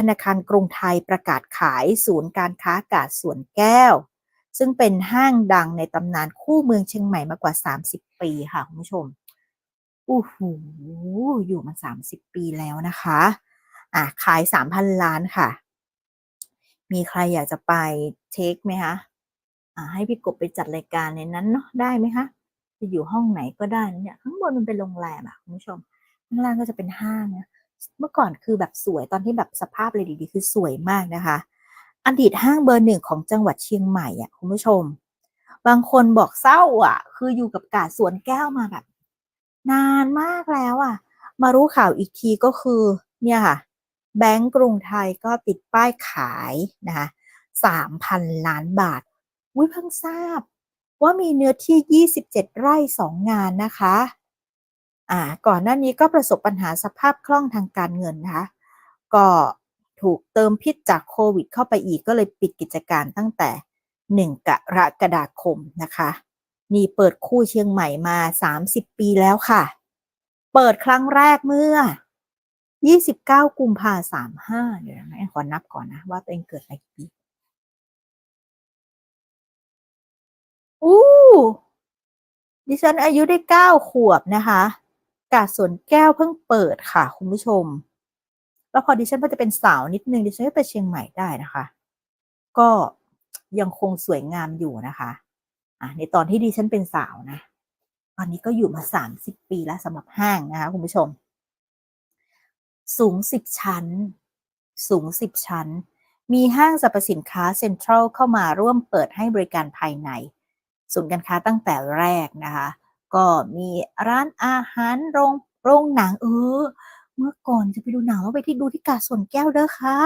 ธนาคารกรุงไทยประกาศขายศูนย์การค้ากาดสวนแก้ว ซึ่งเป็นห้างดังในตำนานคู่เมืองเชียงใหม่มากว่า 30 ปีค่ะคุณผู้ชมอู้หูอยู่มา 30 ปีแล้วนะคะอะขาย 3,000 ล้านค่ะ มีใครอยากจะไปเทคไหมคะอ่าให้พี่กบไปจัดรายการในนั้นเนาะได้ไหมคะจะอยู่ห้องไหนก็ได้นะเนี่ยข้างบนมันเป็นโรงแรมอะคุณผู้ชมข้างล่างก็จะเป็นห้างนะ เมื่อก่อนคือแบบสวยตอนที่แบบสภาพเลยดีๆคือสวยมากนะคะ อดีตห้างเบอร์หนึ่งของจังหวัดเชียงใหม่อะคุณผู้ชม บางคนบอกเศร้าอะ คืออยู่กับกาดสวนแก้วมาแบบ นานมากแล้วอะ มารู้ข่าวอีกทีก็คือ เนี่ยค่ะ แบงก์กรุงไทยก็ติดป้ายขายนะคะสามพันล้านบาทวิเพิ่งทราบ ว่ามีเนื้อที่ 27 ไร่สองงานนะคะ อ่าก่อนหน้านี้ก็ประสบปัญหาสภาพคล่องทางการเงินนะคะก็ถูกเติมพิษจากโควิด เข้าไปอีกก็เลยปิดกิจการตั้งแต่ 1 กรกฎาคมนะคะนี่เปิดคู่เชียงใหม่มา 30 ปีแล้วค่ะ เปิดครั้งแรกเมื่อ 29 กุมภาสามห้าเดี๋ยวนะขอนับก่อนนะ ว่าตัวเองเกิดอะไรปีอู้ดิฉันอายุได้เก้าขวบนะคะ กาดสวนแก้วเพิ่งเปิดค่ะ คุณผู้ชม แล้วพอดิฉันพอจะเป็นสาวนิดนึงดิฉันก็ไปเชียงใหม่ได้นะคะ ก็ยังคงสวยงามอยู่นะคะอะในตอนที่ดิฉันเป็นสาวนะ ตอนนี้ก็อยู่มาสามสิบปีแล้วสำหรับห้างนะคะคุณผู้ชม สูงสิบชั้น สูงสิบชั้น มีห้างสรรพสินค้าเซ็นทรัลเข้ามาร่วมเปิดให้บริการภายใน ศูนย์การค้าตั้งแต่แรกนะคะ ก็มีร้านอาหารโรงโรงหนังเออ เมื่อก่อนจะไปดูหนังแล้วไปที่ดูที่กาส่วนแก้วเด้อค่ะ